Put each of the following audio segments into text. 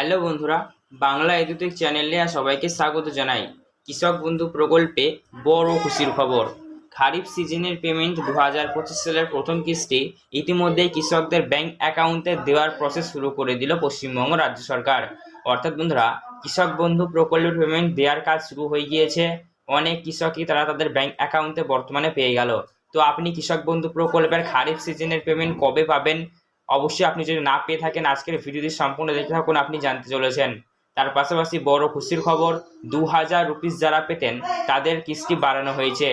Hello বন্ধুরা, Bangla edtech চ্যানেলে সবাইকে স্বাগত জানাই। কৃষক বন্ধু প্রকল্পে বড় খুশির খবর। খারিফ সিজনের পেমেন্ট দু হাজার পঁচিশ সালের প্রথম কিস্তি ইতিমধ্যেই কৃষকদের ব্যাংক অ্যাকাউন্টে দেওয়ার প্রসেস শুরু করে দিল পশ্চিমবঙ্গ রাজ্য সরকার। অর্থাৎ বন্ধুরা, কৃষক বন্ধু প্রকল্পের পেমেন্ট দেওয়ার কাজ শুরু হয়ে গিয়েছে। অনেক কৃষকই তারা তাদের ব্যাংক অ্যাকাউন্টে বর্তমানে পেয়ে গেল। তো আপনি কৃষক বন্ধু প্রকল্পের খারিফ সিজনের পেমেন্ট কবে পাবেন? অবশ্যই আপনি যদি না পেয়ে থাকেন আজকের ভিডিওটি সম্পূর্ণ দেখে থাকুন, আপনি জানতে চলেছেন। তার পাশাপাশি বড় খুশির খবর দু হাজার রুপিস যারা পেতেন, তাদের কিস্তি বাড়ানো হয়েছে।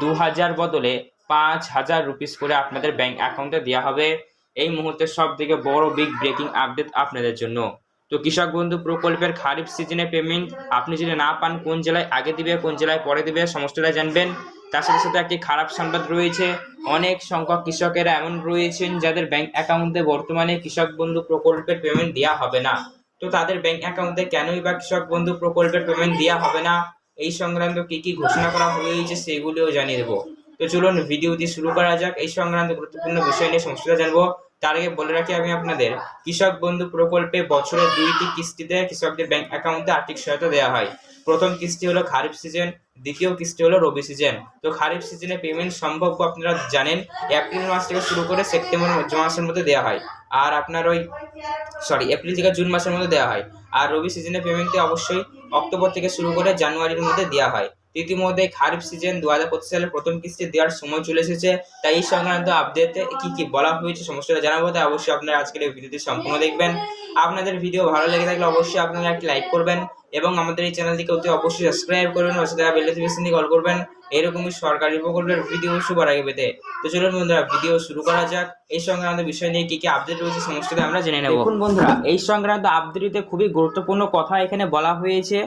দু হাজার বদলে পাঁচ হাজার রুপিস করে আপনাদের ব্যাংক অ্যাকাউন্টে দেওয়া হবে। এই মুহূর্তে সব থেকে বড় বিগ ব্রেকিং আপডেট আপনাদের জন্য। তো কৃষক বন্ধু, প্রকল্পের খারিফ সিজনে পেমেন্ট আপনি যদি না পান, কোন জেলায় আগে দিবে, কোন জেলায় পরে দিবে, সমস্তটা জানবেন। তার সাথে সাথে একটি খারাপ সংবাদ রয়েছে। অনেক সংখ্যক কৃষকেরা এমন রয়েছেন যাদের ব্যাংক অ্যাকাউন্টে বর্তমানে কৃষক বন্ধু প্রকল্পের পেমেন্ট দেওয়া হবে না। তো তাদের ব্যাংক অ্যাকাউন্টে কেনই বা কৃষক বন্ধু প্রকল্পের পেমেন্ট দেওয়া হবে না? এই সংক্রান্ত কি কি ঘোষণা করা হয়েছে সেগুলিও জানিয়ে দেবো। তো চলুন ভিডিওটি শুরু করা যাক। এই সংক্রান্ত গুরুত্বপূর্ণ বিষয় নিয়ে সমস্যাটা জানব। তার আগে বলে রাখি আমি আপনাদের, কৃষক বন্ধু প্রকল্পে বছরে দুইটি কিস্তিতে কৃষকদের ব্যাংক অ্যাকাউন্টে আর্থিক সহায়তা দেওয়া হয়। প্রথম কিস্তি হলো খারিফ সিজন দ্বিতীয় কিস্তি হলো রবি সিজন তো খারিফ সিজনে পেমেন্ট সম্ভাব্য আপনারা জানেন, এপ্রিল মাস থেকে শুরু করে সেপ্টেম্বর মাসের মধ্যে দেওয়া হয়। আর আপনার ওই সরি এপ্রিল থেকে জুন মাসের মধ্যে দেওয়া হয়। আর রবি সিজনে পেমেন্টটি অবশ্যই অক্টোবর থেকে শুরু করে জানুয়ারির মধ্যে দেওয়া হয়। ইতিমধ্যে খারিফ সিজন দু হাজার পঁচিশ সালের প্রথম কিস্তি দেওয়ার সময় চলে এসেছে। তাই এই সংক্রান্ত আপডেটে কি কি বলা হয়েছে সমস্যাটা জানাব, তাই অবশ্যই আপনারা আজকের এই ভিডিওটি সম্পূর্ণ দেখবেন। আপনাদের ভিডিও ভালো লেগে থাকলে অবশ্যই আপনারা একটি লাইক করবেন এবং আমাদের এই চ্যানেলটিকে অতি অবশ্যই সাবস্ক্রাইব করবেন, পাশে থাকা বেল নোটিফিকেশন দিয়ে কল করবেন। এরকমই সরকারি প্রকল্পের ভিডিও সবার আগে পেতে। তো চলুন বন্ধুরা ভিডিও শুরু করা যাক। এই সংক্রান্ত বিষয় নিয়ে কি কি আপডেট রয়েছে সমস্তটা আমরা জেনে নেব। বন্ধুরা, এই সংক্রান্ত আপডেটে খুবই গুরুত্বপূর্ণ কথা এখানে বলা হয়েছে।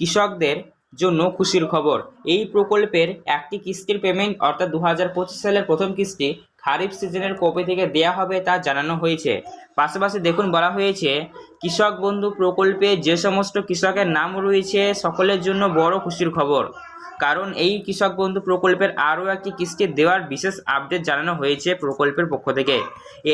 কৃষকদের জন্য খুশির খবর। এই প্রকল্পের একটি কিস্তির পেমেন্ট অর্থাৎ দু হাজার পঁচিশ সালের প্রথম কিস্তি খারিফ সিজনের কপি থেকে দেয়া হবে তা জানানো হয়েছে। পাশাপাশি দেখুন, বলা হয়েছে, কৃষক বন্ধু প্রকল্পে যে সমস্ত কৃষকের নাম রয়েছে, সকলের জন্য বড় খুশির খবর। কারণ এই কৃষক বন্ধু প্রকল্পের আরও একটি কিস্তি দেওয়ার বিশেষ আপডেট জানানো হয়েছে প্রকল্পের পক্ষ থেকে।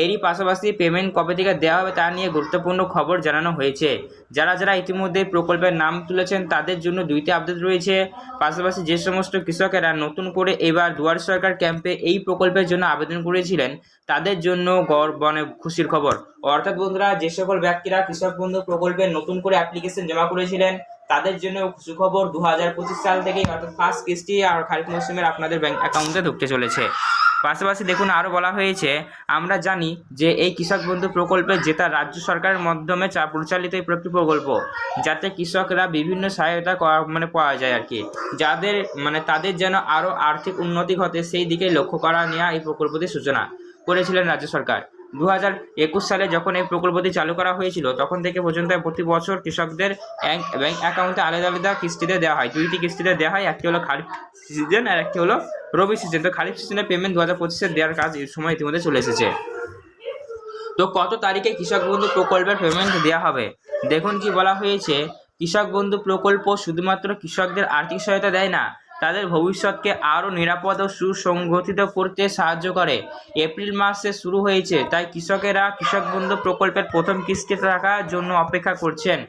এরই পাশাপাশি পেমেন্ট কবে থেকে দেওয়া হবে তা নিয়ে গুরুত্বপূর্ণ খবর জানানো হয়েছে। যারা যারা ইতিমধ্যে প্রকল্পের নাম তুলেছেন, তাদের জন্য দুইটি আপডেট রয়েছে। পাশাপাশি যে সমস্ত কৃষকেরা নতুন করে এবার দুয়ার সরকার ক্যাম্পে এই প্রকল্পের জন্য আবেদন করেছিলেন, তাদের জন্য গড় মানে খুশির খবর। অর্থাৎ বন্ধুরা, যে সকল ব্যক্তিরা কৃষক বন্ধু প্রকল্পে নতুন করে অ্যাপ্লিকেশন জমা করেছিলেন তাদের জন্য সুখবর দু হাজার পঁচিশ সাল থেকেই অর্থাৎ ফার্স্ট কিস্তি আর খারিফ মৌসুমের আপনাদের ব্যাঙ্ক অ্যাকাউন্টে ঢুকতে চলেছে। পাশাপাশি দেখুন আরও বলা হয়েছে, আমরা জানি যে এই কৃষক বন্ধু প্রকল্পে যেটা রাজ্য সরকারের মাধ্যমে চা পরিচালিত এই প্রকল্প যাতে কৃষকরা বিভিন্ন সহায়তা মানে পাওয়া যায় আর কি। যাদের মানে তাদের যেন আরও আর্থিক উন্নতি ঘটে, সেই দিকে লক্ষ্য করা নেওয়া এই প্রকল্পটির সূচনা করেছিলেন রাজ্য সরকার। দু হাজার একুশ সালে যখন এই প্রকল্পটি চালু করা হয়েছিল, তখন থেকে পর্যন্ত প্রতি বছর কৃষকদের ব্যাংক অ্যাকাউন্টে আলাদা আলাদা কিস্তিতে দেওয়া হয়। দুইটি কিস্তিতে দেওয়া হয়, একটি হলো খারিফ সিজন আর একটি হলো রবি সিজন। তো খারিফ সিজনের পেমেন্ট দু হাজার পঁচিশে দেওয়ার কাজ এই সময় ইতিমধ্যে চলে এসেছে। তো কত তারিখে কৃষক বন্ধু প্রকল্পের পেমেন্ট দেওয়া হবে? দেখুন কি বলা হয়েছে, কৃষক বন্ধু প্রকল্প শুধুমাত্র কৃষকদের আর্থিক সহায়তা দেয় না তাদের ভবিষ্যৎকে আরও নিরাপদ ও সুসংগঠিত করতে সাহায্য করে। এপ্রিল মাসে শুরু হয়েছে, তাই কৃষকেরা কৃষক বন্ধু প্রকল্পের প্রথম কিস্তি টাকার জন্য অপেক্ষা করছেন।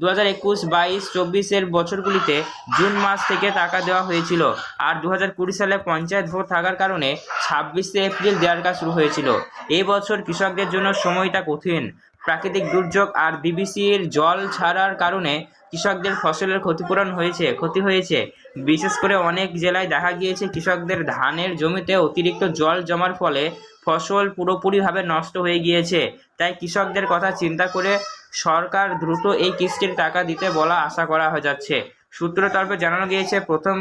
দু হাজার একুশ, বাইশ, চব্বিশের বছরগুলিতে জুন মাস থেকে টাকা দেওয়া হয়েছিল আর দু হাজার কুড়ি সালে পঞ্চায়েত ভোট থাকার কারণে ছাব্বিশে এপ্রিল দেওয়ার কাজ শুরু হয়েছিল। এই বছর কৃষকদের জন্য সময়টা কঠিন। প্রাকৃতিক দুর্যোগ আর বিবিসির জল ছাড়ার কারণে কৃষকদের ফসলের ক্ষতিপূরণ হয়েছে, ক্ষতি হয়েছে। বিশেষ করে অনেক জেলায় দেখা গিয়েছে কৃষকদের ধানের জমিতে অতিরিক্ত জল জমার ফলে ফসল পুরোপুরিভাবে নষ্ট হয়ে গিয়েছে। তাই কৃষকদের কথা চিন্তা করে সরকার দ্রুত এই কিস্তির টাকা দিতে বলা আশা করা হয়ে যাচ্ছে। সূত্র তরফে জানানো গিয়েছে, প্রথম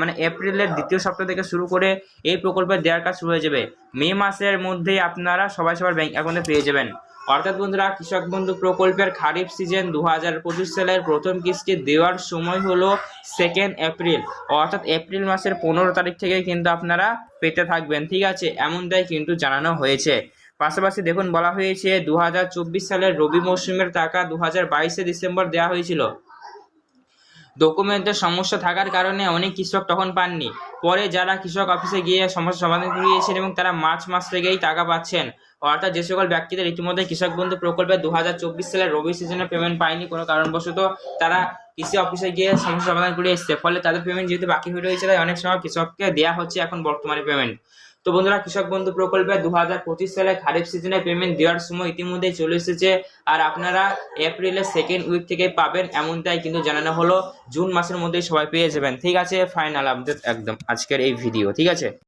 মানে এপ্রিলের দ্বিতীয় সপ্তাহ থেকে শুরু করে এই প্রকল্পের দেওয়ার কাজ শুরু হয়ে যাবে। মে মাসের মধ্যেই আপনারা সবাই সবার ব্যাংক অ্যাকাউন্টে পেয়ে যাবেন। অর্থাৎ বন্ধুরা, কৃষক বন্ধু প্রকল্পের খারিফ সিজন দু হাজার পঁচিশ সালের প্রথম কিস্তি দেওয়ার সময় হলো সেকেন্ড এপ্রিল অর্থাৎ এপ্রিল মাসের পনেরো তারিখ থেকে কিন্তু আপনারা পেতে থাকবেন। ঠিক আছে, এমনটাই কিন্তু জানানো হয়েছে। পাশাপাশি দেখুন, বলা হয়েছে দু হাজার চব্বিশ সালের রবি মৌসুমের টাকা দু হাজার ডিসেম্বর দেওয়া হয়েছিল। ডকুমেন্টের সমস্যা থাকার কারণে অনেক কৃষক তখন পাননি। পরে যারা কৃষক অফিসে গিয়ে সমস্যা সমাধান করিয়েছেন এবং তারা মার্চ মাস থেকেই টাকা পাচ্ছেন। অর্থাৎ যে সকল ব্যক্তিদের ইতিমধ্যে কৃষক বন্ধু প্রকল্পে দু হাজার চব্বিশ সালের রবি সিজনে পেমেন্ট পায়নি, কোনো কারণবশত তারা কৃষি অফিসে গিয়ে সমস্যা সমাধান করে এসছে। ফলে তাদের পেমেন্ট যেহেতু বাকি হয়ে রয়েছে, তাই অনেক সময় কৃষককে দেওয়া হচ্ছে এখন বর্তমানে পেমেন্ট তো বন্ধুরা, কৃষক বন্ধু প্রকল্পে দু হাজার পঁচিশ সালে খারিফ সিজনে পেমেন্ট দেওয়ার সময় ইতিমধ্যেই চলে এসেছে। আর আপনারা এপ্রিলের সেকেন্ড উইক থেকে পাবেন এমনটাই কিন্তু জানানো হলো। জুন মাসের মধ্যেই সবাই পেয়ে যাবেন। ঠিক আছে ফাইনাল আপডেট একদম আজকের এই ভিডিও ঠিক আছে?